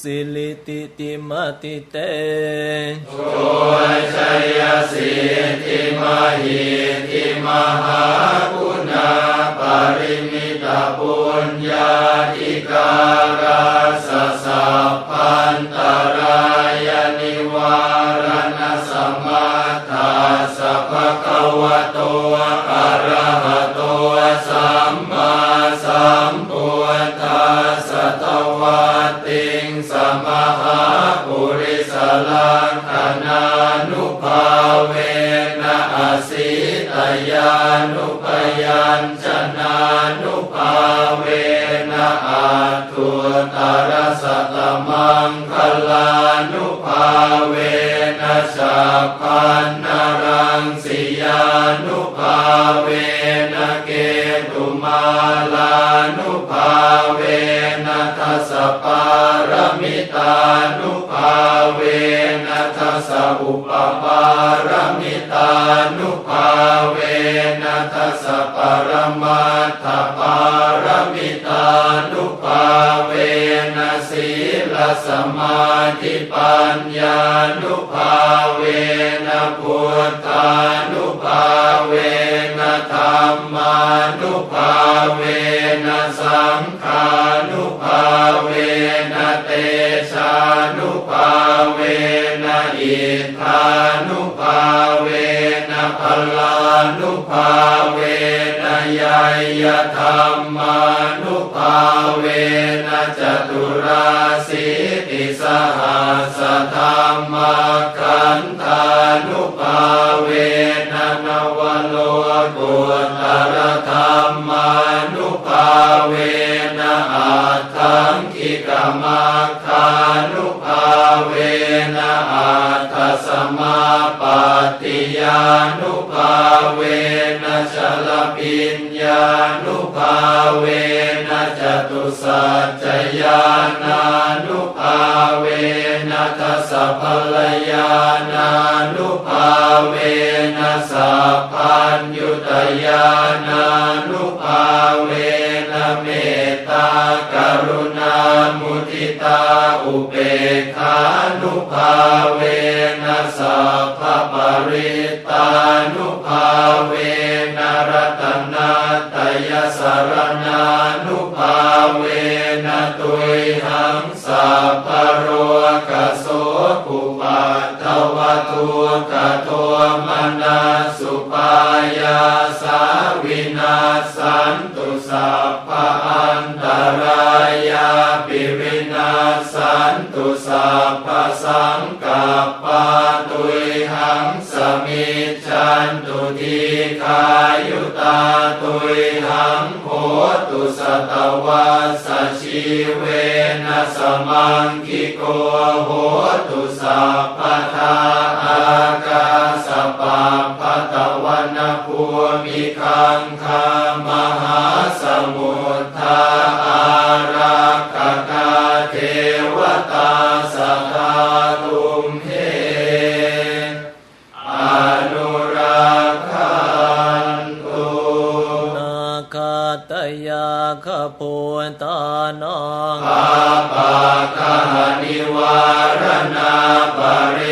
สิลิติติมติเตชัยสิทธิมหิทธิมหาคุณาปริมิตาปุญญาธิการาสสะพันตรายนิวารณสมัทาสัพพะคะวะโตอะระหะโตสัมมาสัมพุทธัสสะวะ สมหาปุริสลักขณานุภาเวนะอสิตยานุปยัญชนะนุภาเวนะอาทุตารสัตมังคลานุภาเวนะสัพพัน มิตานุภาเวนะทัสสะอุปปารมิตานุภาเวนะทัสสะปรมัตถปารมิตานุภาเวนะศีลสมาธิปัญญานุภาเวนะพุทธานุภาเวนะธรรมานุภาเวนะสังฆ พลานุภาเวนะยายธรรมานุภาเวนะจตุราสิติสหัสธรรมาคันธานุภาเวนะนวโลกุตรธรรมา สมาปฏิยานุภาเวนะชลปิญญานุภาเวนะจตุสัจญานานุภาเวนะทัสสะพลยานานุภาเวนะสัพพัญยุตยานานุภาเวนะเม มุทิตาอุเบกขานุภาเวนะสัพพปริตานุภาเวนะรัตนาตยสารณานุภาเวนะตุยหังสัพพะโรกโสภุปัตถวทุกะโทมนาสุปายาสาวินาสันตุสัพพะ นตุทีขายุตาตุยหังโหตุสตวัสสชีเวนะสมังคิโกโหตุสัพพทา ตยาขปูตานังอาปะคานิวารณาปริ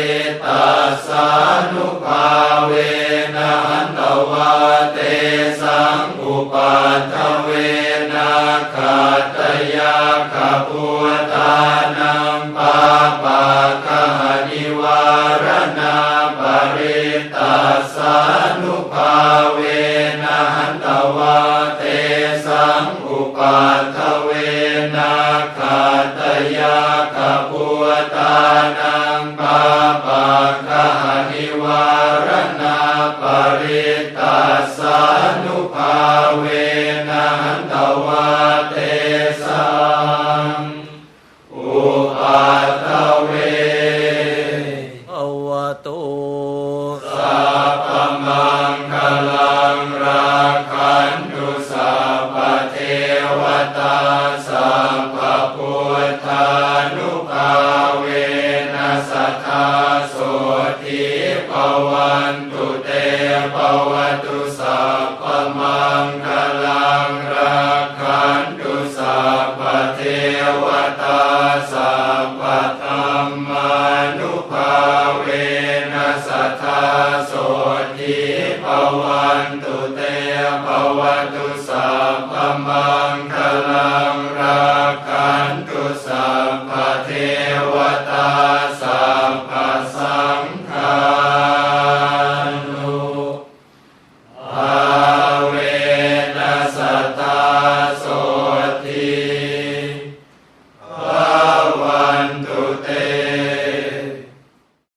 ปัฏ ภวตุสัพพมังคลังรัคันตุสัพพเทวตาสัพพธรรมานุภา